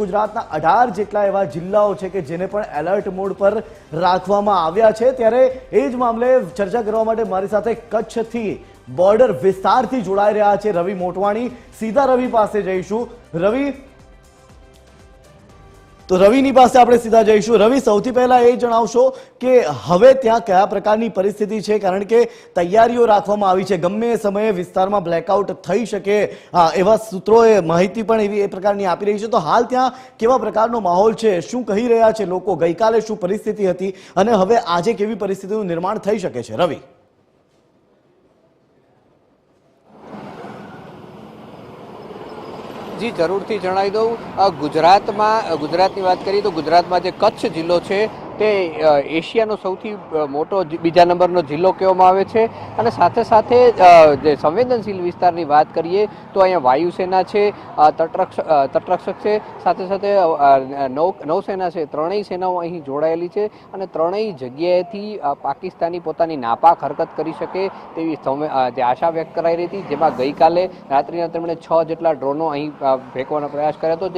ગુજરાતના અઢાર જેટલા એવા જિલ્લાઓ છે કે જેને પણ એલર્ટ મોડ પર રાખવામાં આવ્યા છે, ત્યારે એ જ મામલે ચર્ચા કરવા માટે મારી સાથે કચ્છથી બોર્ડર વિસ્તારથી જોડાઈ રહ્યા છે રવિ મોટવાણી. સીધા રવિ પાસે જઈશું. રવિ તો રવિની પાસે આપણે સીધા જઈશું. રવિ, સૌથી પહેલા એ જણાવશો કે હવે ત્યાં કયા પ્રકારની પરિસ્થિતિ છે? કારણ કે તૈયારીઓ રાખવામાં આવી છે. ગમે એ સમયે વિસ્તારમાં બ્લેકઆઉટ થઈ શકે. એવા સૂત્રોએ માહિતી પણ એવી એ પ્રકારની આપી રહી છે. તો હાલ ત્યાં કેવા પ્રકારનો માહોલ છે? શું કહી રહ્યા છે લોકો? ગઈકાલે શું પરિસ્થિતિ હતી? અને હવે આજે કેવી પરિસ્થિતિનું નિર્માણ થઈ શકે છે? રવિ. જી જરૂરથી જણાવી દઉં. ગુજરાતમાં ગુજરાતની વાત કરીએ તો ગુજરાતમાં જે કચ્છ જિલ્લો છે તે એશિયાનો સૌથી મોટો બીજા નંબરનો જિલ્લો કહેવામાં આવે છે. અને સાથે સાથે જે સંવેદનશીલ વિસ્તારની વાત કરીએ, તો અહીંયા વાયુસેના છે તટરક્ષ તટરક્ષક છે, સાથે સાથે નૌ, નૌસેના છે, ત્રણેય સેનાઓ અહીં જોડાયેલી છે અને ત્રણેય જગ્યાએથી પાકિસ્તાની પોતાની નાપાક હરકત કરી શકે તેવી જે આશા વ્યક્ત કરાઈ રહી હતી. જેમાં ગઈકાલે રાત્રિના તેમણે છ જેટલા ડ્રોનો અહીં ફેંકવાનો પ્રયાસ કર્યો હતો.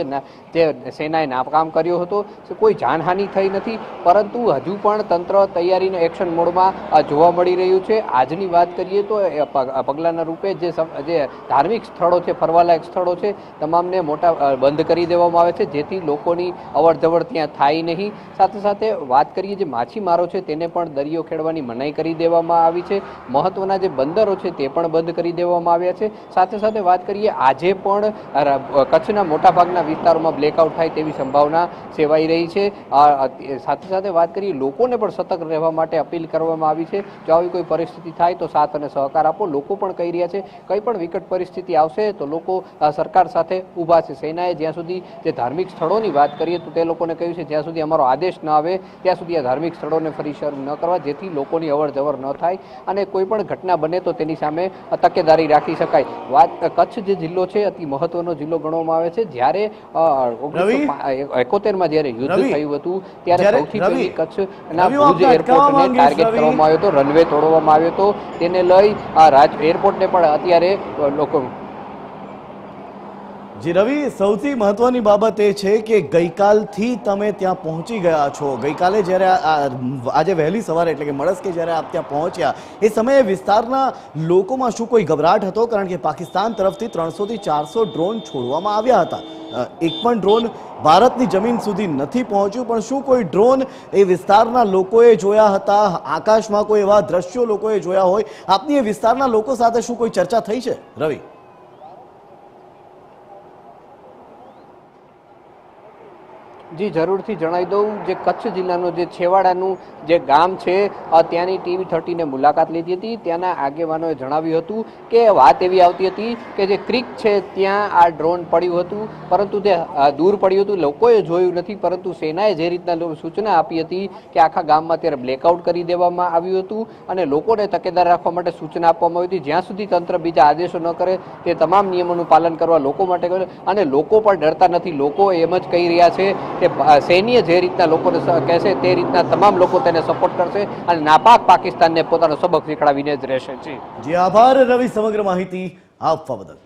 જે સેનાએ નાકામ કર્યો હતો. કોઈ જાનહાનિ થઈ નથી પરંતુ હજુ પણ તંત્ર તૈયારીને એક્શન મોડમાં જોવા મળી રહ્યું છે. આજની વાત કરીએ તો પગલાંના રૂપે જે જે ધાર્મિક સ્થળો છે, ફરવાલાયક સ્થળો છે, તમામને મોટા બંધ કરી દેવામાં આવે છે, જેથી લોકોની અવર જવર ત્યાં થાય નહીં. સાથે સાથે વાત કરીએ જે માછીમારો છે, તેને પણ દરિયો ખેડવાની મનાઈ કરી દેવામાં આવી છે. મહત્વના જે બંદરો છે, તે પણ બંધ કરી દેવામાં આવ્યા છે. સાથે સાથે વાત કરીએ, આજે પણ કચ્છના મોટાભાગના વિસ્તારોમાં બ્લેકઆઉટ થાય તેવી સંભાવના સેવાઈ રહી છે. સાથે સાથે સાથે વાત કરીએ લોકોને પણ સતર્ક રહેવા માટે અપીલ કરવામાં આવી છે. જો આવી કોઈ પરિસ્થિતિ થાય તો સાથ અને સહકાર આપો. લોકો પણ કહી રહ્યા છે કંઈ પણ વિકટ પરિસ્થિતિ આવશે તો લોકો સરકાર સાથે ઊભા છે. સેનાએ જ્યાં સુધી જે ધાર્મિક સ્થળોની વાત કરીએ તો તે લોકોને કહ્યું છે જ્યાં સુધી અમારો આદેશ ન આવે ત્યાં સુધી આ ધાર્મિક સ્થળોને ફરી શરૂ ન કરવા જેથી લોકોની અવર જવર ન થાય અને કોઈ પણ ઘટના બને તો તેની સામે તકેદારી રાખી શકાય. વાત કચ્છ જે જિલ્લો છે અતિ મહત્વનો જિલ્લો ગણવામાં આવે છે. જ્યારે એકોતેરમાં જ્યારે યુદ્ધ થયું હતું ત્યારે સૌથી પહેલી કચ્છના ભુજ એરપોર્ટને ટાર્ગેટ કરવામાં આવ્યો હતો રનવે તોડવામાં આવ્યો હતો તેને લઈ આ રાજ એરપોર્ટને પણ અત્યારે લોકો જી રવિ, સૌથી મહત્વની બાબત એ છે કે ગઈકાલથી તમે ત્યાં પહોંચી ગયા છો. ગઈકાલે જ્યારે આજે વહેલી સવારે એટલે કે મળસ્કે જ્યારે આપ ત્યાં પહોંચ્યા, એ સમયે વિસ્તારના લોકોમાં શું કોઈ ગભરાટ હતો? કારણ કે પાકિસ્તાન તરફથી ત્રણસોથી ચારસો ડ્રોન છોડવામાં આવ્યા હતા. એક પણ ડ્રોન ભારતની જમીન સુધી નથી પહોંચ્યું, પણ શું કોઈ ડ્રોન એ વિસ્તારના લોકોએ જોયા હતા? આકાશમાં કોઈ એવા દ્રશ્યો લોકોએ જોયા હોય? આપની એ વિસ્તારના લોકો સાથે શું કોઈ ચર્ચા થઈ છે, રવિ? જી, જરૂરથી જણાવી દઉં. જે કચ્છ જિલ્લાનું જે છેવાડાનું જે ગામ છે ત્યાંની ટીવી થર્ટીને મુલાકાત લીધી હતી. ત્યાંના આગેવાનોએ જણાવ્યું હતું કે વાત એવી આવતી હતી કે જે ક્રિક છે, ત્યાં આ ડ્રોન પડ્યું હતું. પરંતુ તે દૂર પડ્યું હતું. લોકોએ જોયું નથી, પરંતુ સેનાએ જે રીતના સૂચના આપી હતી કે આખા ગામમાં ત્યારે બ્લેકઆઉટ કરી દેવામાં આવ્યું હતું અને લોકોને તકેદાર રાખવા માટે સૂચના આપવામાં આવી હતી. જ્યાં સુધી તંત્ર બીજા આદેશો ન કરે, તે તમામ નિયમોનું પાલન કરવા લોકો માટે અને લોકો પણ ડરતા નથી. લોકો એમ જ કહી રહ્યા છે કે સૈન્ય જે રીતના લોકોને કહેશે તે રીતના તમામ લોકો તેને સપોર્ટ કરશે અને નાપાક પાકિસ્તાનને પોતાનો સબક શીખડાવીને જ રહેશે. જી, આભાર રવિ સમગ્ર માહિતી આપવા બદલ.